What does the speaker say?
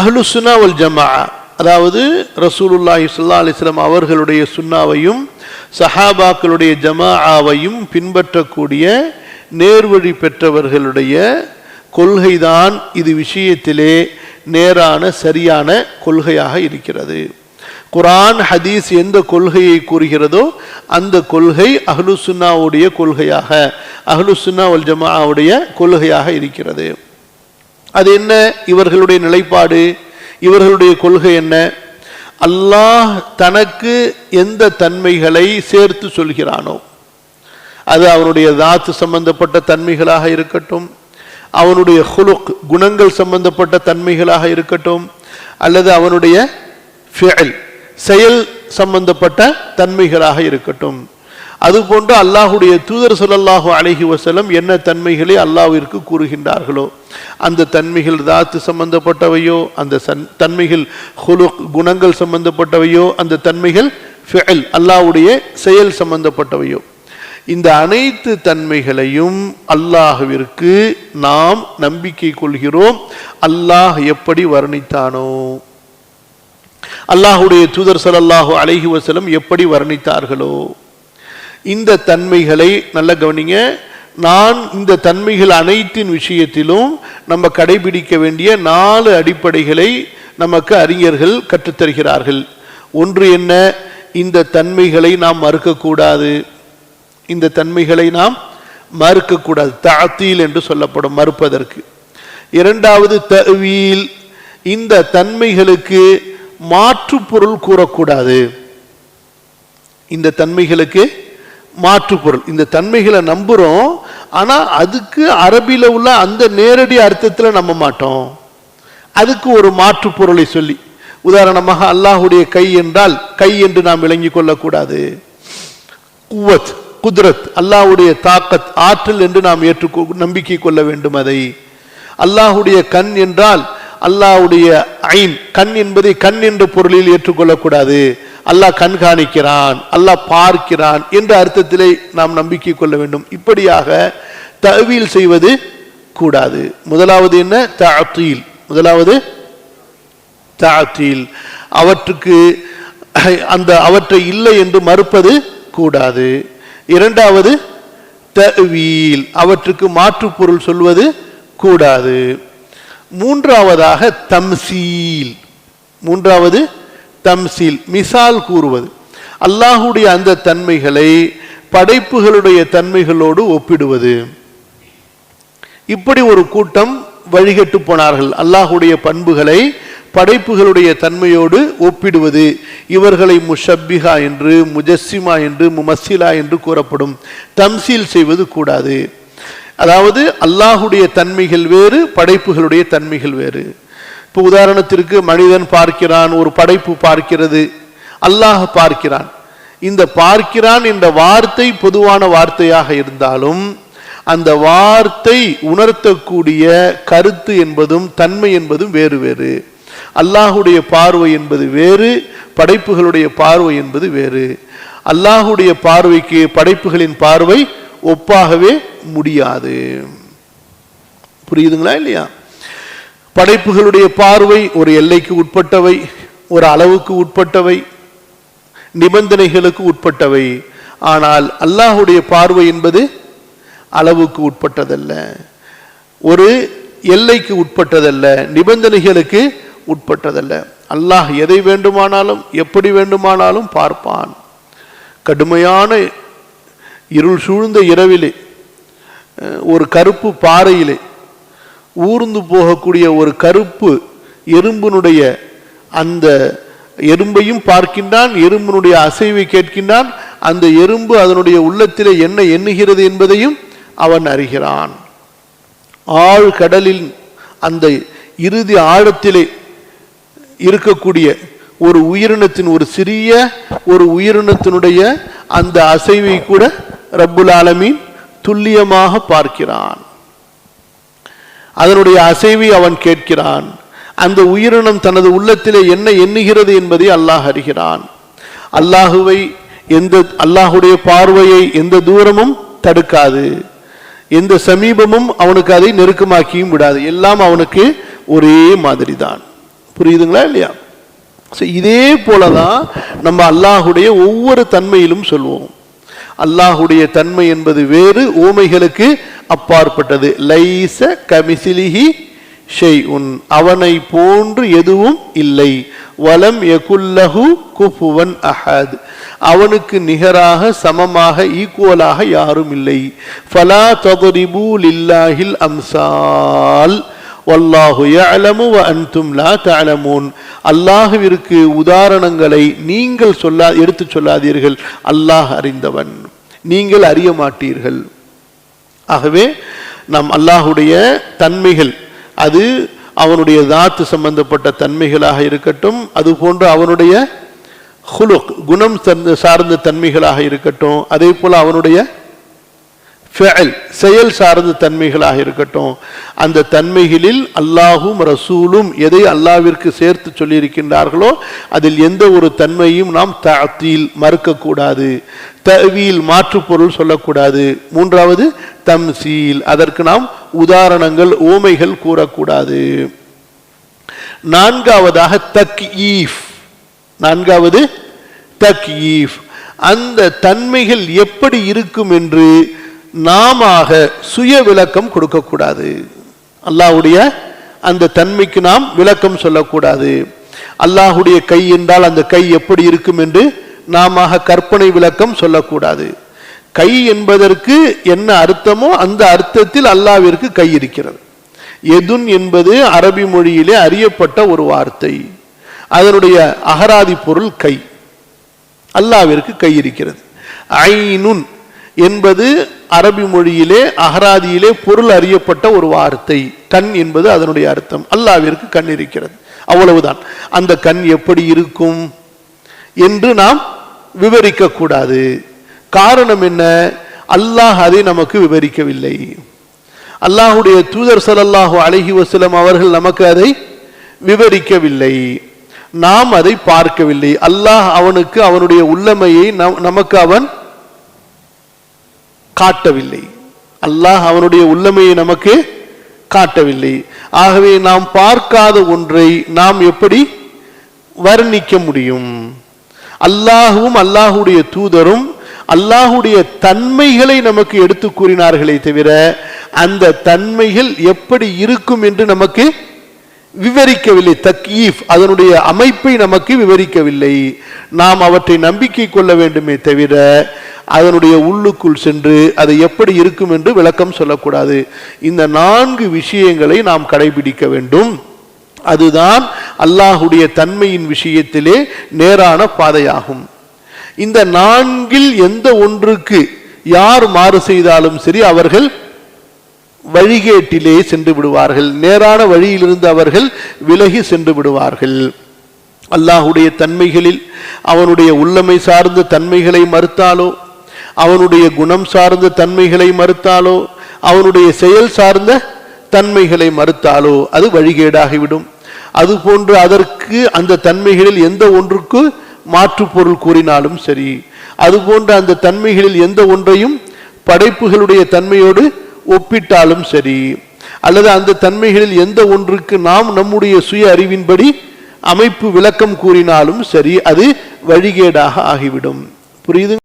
அஹ்லுசுன்னா வல் ஜமா. அதாவது ரசூலுல்லாஹி சுல்லா அலிஸ்லாம் அவர்களுடைய சுன்னாவையும் சஹாபாக்களுடைய ஜமாஆவையும் பின்பற்றக்கூடிய நேர்வழி பெற்றவர்களுடைய கொள்கைதான் இது விஷயத்திலே நேரான சரியான கொள்கையாக இருக்கிறது. குரான் ஹதீஸ் எந்த கொள்கையை கூறுகிறதோ அந்த கொள்கை அஹ்லுசுன்னாவுடைய கொள்கையாக அஹ்லுசுன்னா வல் ஜமாவுடைய கொள்கையாக இருக்கிறது. அது என்ன? இவர்களுடைய நிலைப்பாடு இவர்களுடைய கொள்கை என்ன? அல்லாஹ் தனக்கு எந்த தன்மைகளை சேர்த்து சொல்கிறானோ அது அவனுடைய தாத்து சம்பந்தப்பட்ட தன்மைகளாக இருக்கட்டும் அவனுடைய ஹுலுக் குணங்கள் சம்பந்தப்பட்ட தன்மைகளாக இருக்கட்டும் அல்லது அவனுடைய செயல் சம்பந்தப்பட்ட தன்மைகளாக இருக்கட்டும். அதுபோன்று அல்லாஹுடைய தூதர் சொல்லல்லாஹு அழகி வசலம் என்ன தன்மைகளை அல்லாஹிற்கு கூறுகின்றார்களோ அந்த தன்மைகள் தாத்து சம்பந்தப்பட்டவையோ அந்த சன் தன்மைகள் ஹுலு குணங்கள் சம்பந்தப்பட்டவையோ அந்த தன்மைகள் ஃபெல் அல்லாஹ்வுடைய செயல் சம்பந்தப்பட்டவையோ. இந்த அனைத்து தன்மைகளையும் அல்லாஹுவிற்கு நாம் நம்பிக்கை கொள்கிறோம். அல்லாஹ் எப்படி வர்ணித்தானோ அல்லாஹுடைய தூதர் சலல்லாஹு அலைஹி வசலம் எப்படி வர்ணித்தார்களோ இந்த தன்மைகளை நல்லா கவனிங்க. நான் இந்த தன்மைகள் அனைத்தின் விஷயத்திலும் நம்ம கடைபிடிக்க வேண்டிய நாலு அடிப்படைகளை நமக்கு அறிஞர்கள் கற்றுத்தருகிறார்கள். ஒன்று என்ன? இந்த தன்மைகளை நாம் மறுக்கக்கூடாது. இந்த தன்மைகளை நாம் மறுக்கக்கூடாது. தாத்தீல் என்று சொல்லப்படும் மறுப்பதற்கு. இரண்டாவது தவீல் இந்த தன்மைகளுக்கு மாற்று பொருள் கூறக்கூடாது. இந்த தன்மைகளுக்கு மாற்று பொருள் இந்த தன்மைகளை நம்புகிறோம் ஆனால் அதுக்கு அரபியில் உள்ள அந்த நேரடி அர்த்தத்தில் நம்ப மாட்டோம். அதுக்கு ஒரு மாற்று பொருளை சொல்லி. உதாரணமாக அல்லாஹுடைய கை என்றால் கை என்று நாம் விளங்கி கொள்ளக்கூடாது. குவத் குதிரத் அல்லாஹ்வுடைய தாக்கத் ஆற்றல் என்று நாம் ஏற்று நம்பிக்கை கொள்ள வேண்டும் அதை. அல்லாஹுடைய கண் என்றால் அல்லாஹ்வுடைய ஐன் கண் என்பதை கண் என்ற பொருளில் ஏற்றுக்கொள்ளக்கூடாது. அல்லாஹ் கண்காணிக்கிறான் அல்லாஹ் பார்க்கிறான் என்ற அர்த்தத்திலே நாம் நம்பிக்கை கொள்ள வேண்டும். இப்படியாக தவியல் செய்வது கூடாது. முதலாவது என்ன? தாத்தீல் முதலாவது தாத்தீல் அவற்றுக்கு அந்த அவற்றை இல்லை என்று மறுப்பது கூடாது. இரண்டாவது தவீல் அவற்றுக்கு மாற்று பொருள் சொல்வது கூடாது. மூன்றாவதாக தம்சீல். மூன்றாவது தம்சீல் மிசால் கூறுவது. அல்லாஹுடைய அந்த தன்மைகளை படைப்புகளுடைய தன்மைகளோடு ஒப்பிடுவது. இப்படி ஒரு கூட்டம் வழிகட்டு போனார்கள். அல்லாஹுடைய பண்புகளை படைப்புகளுடைய தன்மையோடு ஒப்பிடுவது. இவர்களை முஷப்பிகா என்று முஜஸ்ஸிமா என்று முமஸ்ஸிலா என்று கூறப்படும். தம்சீல் செய்வது கூடாது. அதாவது அல்லாஹுடைய தன்மைகள் வேறு படைப்புகளுடைய தன்மைகள் வேறு. இப்போ உதாரணத்திற்கு மனிதன் பார்க்கிறான் ஒரு படைப்பு பார்க்கிறது அல்லாஹ் பார்க்கிறான். இந்த பார்க்கிறான் என்ற வார்த்தை பொதுவான வார்த்தையாக இருந்தாலும் அந்த வார்த்தை உணர்த்தக்கூடிய கருத்து என்பதும் தன்மை என்பதும் வேறு வேறு. அல்லாஹுடைய பார்வை என்பது வேறு படைப்புகளுடைய பார்வை என்பது வேறு. அல்லாஹுடைய பார்வைக்கு படைப்புகளின் பார்வை ஒப்பாகவே முடியாது. புரியுதுங்களா இல்லையா? படைப்புகளுடைய பார்வை ஒரு எல்லைக்கு உட்பட்டவை ஒரு அளவுக்கு உட்பட்டவை நிபந்தனைகளுக்கு உட்பட்டவை. ஆனால் அல்லாஹுடைய பார்வை என்பது அளவுக்கு உட்பட்டதல்ல. ஒரு எல்லைக்கு உட்பட்டதல்ல நிபந்தனைகளுக்கு உட்பட்டதல்ல. அல்லாஹ் எதை வேண்டுமானாலும் எப்படி வேண்டுமானாலும் பார்ப்பான். கடுமையான இருள் சூழ்ந்த இரவிலே ஒரு கருப்பு பாறையிலே ஊர்ந்து போகக்கூடிய ஒரு கருப்பு எறும்பினுடைய அந்த எறும்பையும் பார்க்கின்றான் எறும்பினுடைய அசைவை கேட்கின்றான். அந்த எறும்பு அதனுடைய உள்ளத்திலே என்ன எண்ணுகிறது என்பதையும் அவன் அறிகிறான். ஆழ் கடலில் அந்த இறுதி ஆழத்திலே இருக்கக்கூடிய ஒரு உயிரினத்தின் ஒரு சிறிய ஒரு உயிரினத்தினுடைய அந்த அசைவை கூட ரப்புல் ஆலமீன் துல்லியமாக பார்க்கிறான். அதனுடைய அசைவை அவன் கேட்கிறான். அந்த உயிரினம் தனது உள்ளத்திலே என்ன எண்ணுகிறது என்பதை அல்லாஹ் அறிகிறான். அல்லாஹுவை எந்த அல்லாஹுடைய பார்வையை எந்த தூரமும் தடுக்காது. எந்த சமீபமும் அவனுக்கு அதை நெருக்கமாக்கியும் விடாது. எல்லாம் அவனுக்கு ஒரே மாதிரி தான் புரியுதுங்களா இல்லையா? ஸோ இதே போல தான் நம்ம அல்லாஹுடைய ஒவ்வொரு தன்மையிலும் சொல்வோம். அல்லாஹுடைய தன்மை என்பது வேறு ஓமைகளுக்கு அப்பாற்பட்டது. லைச கமிசிலிஹி ஷெய் உன் அவனை போன்று எதுவும் இல்லை. வலம் யகுல்லஹு குஃபுவன் அஹத். அவனுக்கு நிகராக சமமாக ஈக்குவலாக யாரும் இல்லை. ஃபலா ததுரிபு லில்லாஹில் அம்சால். வல்லாஹு யலமு வ அன்தும் லா தஅலமூன். அல்லாஹுவிற்கு உதாரணங்களை நீங்கள் சொல்லா எடுத்து சொல்லாதீர்கள். அல்லாஹ் அறிந்தவன். நீங்கள் அறிய மாட்டீர்கள். ஆகவே நாம் அல்லாஹுடைய தன்மைகள் அது அவனுடைய தாத்து சம்பந்தப்பட்ட தன்மைகளாக இருக்கட்டும் அது போன்று அவனுடைய ஹுலுக் குணம் சார்ந்த சார்ந்த தன்மைகளாக இருக்கட்டும் அதே போல அவனுடைய ஃபெயல் செயல் சார்ந்த தன்மைகளாக இருக்கட்டும் அந்த தன்மைகளில் அல்லாஹும் ரசூலும் எதை அல்லாவிற்கு சேர்த்து சொல்லியிருக்கின்றார்களோ அதில் எந்த ஒரு தன்மையும் நாம் தஅத்தீல் மறுக்கக்கூடாது தவியில் மாற்று பொருள் சொல்லக்கூடாது மூன்றாவது தம்சீல் அதற்கு நாம் உதாரணங்கள் ஓமைகள் கூறக்கூடாது நான்காவதாக தக் ஈஃப் நான்காவது தக் ஈஃப் அந்த தன்மைகள் எப்படி இருக்கும் என்று நாம சுய விளக்கம் கொடுக்கக்கூடாது. அல்லாஹுடைய அந்த தன்மைக்கு நாம் விளக்கம் சொல்லக்கூடாது. அல்லாஹுடைய கை என்றால் அந்த கை எப்படி இருக்கும் என்று நாம கற்பனை விளக்கம் சொல்லக்கூடாது. கை என்பதற்கு என்ன அர்த்தமோ அந்த அர்த்தத்தில் அல்லாவிற்கு கை இருக்கிறது. எதுன் என்பது அரபி மொழியிலே அறியப்பட்ட ஒரு வார்த்தை. அதனுடைய அகராதி பொருள் கை. அல்லாவிற்கு கை இருக்கிறது. ஐனுன் என்பது அரபி மொழியிலே அகராதியிலே பொருள் அறியப்பட்ட ஒரு வார்த்தை. கண் என்பது அதனுடைய அர்த்தம். அல்லாவிற்கு கண் இருக்கிறது. அவ்வளவுதான். அந்த கண் எப்படி இருக்கும் என்று நாம் விவரிக்க கூடாது காரணம் என்ன? அல்லாஹ் அதை நமக்கு விவரிக்கவில்லை. அல்லாஹுடைய தூதர் சலல்லாஹு அழகி வசலம் அவர்கள் நமக்கு அதை விவரிக்கவில்லை. நாம் அதை பார்க்கவில்லை. அல்லாஹ் அவனுக்கு அவனுடைய உள்ளமையை நம்- நமக்கு அவன் காட்டவில்லை. அல்லாஹ் அவனுடைய உள்ளமையை நமக்கு காட்டவில்லை. ஆகவே நாம் பார்க்காத ஒன்றை நாம் எப்படி வர்ணிக்க முடியும்? அல்லாஹுவும் அல்லாஹுடைய தூதரும் அல்லாஹுடைய தன்மைகளை நமக்கு எடுத்து கூறினார்களே தவிர அந்த தன்மைகள் எப்படி இருக்கும் என்று நமக்கு விவரிக்கவில்லை. தக்கீஃப் அதனுடைய அமைப்பை நமக்கு விவரிக்கவில்லை. நாம் அவற்றை நம்பிக்கை கொள்ள வேண்டுமே தவிர அதனுடைய உள்ளுக்குள் சென்று அது எப்படி இருக்கும் என்று விளக்கம் சொல்லக்கூடாது. இந்த நான்கு விஷயங்களை நாம் கடைபிடிக்க வேண்டும். அதுதான் அல்லாஹுடைய தன்மையின் விஷயத்திலே நேரான பாதையாகும். இந்த நான்கில் எந்த ஒன்றுக்கு யார் மாறு செய்தாலும் சரி அவர்கள் வழிகேட்டிலே சென்று விடுவார்கள். நேரான வழியிலிருந்து அவர்கள் விலகி சென்று விடுவார்கள். அல்லாஹுடைய தன்மைகளில் அவனுடைய உள்ளமை சார்ந்த தன்மைகளை மறுத்தாலோ அவனுடைய குணம் சார்ந்த தன்மைகளை மறுத்தாலோ அவனுடைய செயல் சார்ந்த தன்மைகளை மறுத்தாலோ அது வழிகேடாகிவிடும். அதுபோன்று அதற்கு அந்த தன்மைகளில் எந்த ஒன்றுக்கு மாற்று பொருள் கூறினாலும் சரி அதுபோன்ற அந்த தன்மைகளில் எந்த ஒன்றையும் படைப்புகளுடைய தன்மையோடு ஒப்பிட்டாலும் சரி அல்லது அந்த தன்மைகளில் எந்த ஒன்றுக்கு நாம் நம்முடைய சுய அறிவின்படி அமைப்பு விளக்கம் கூறினாலும் சரி அது வழிகேடாக ஆகிவிடும். புரியுது?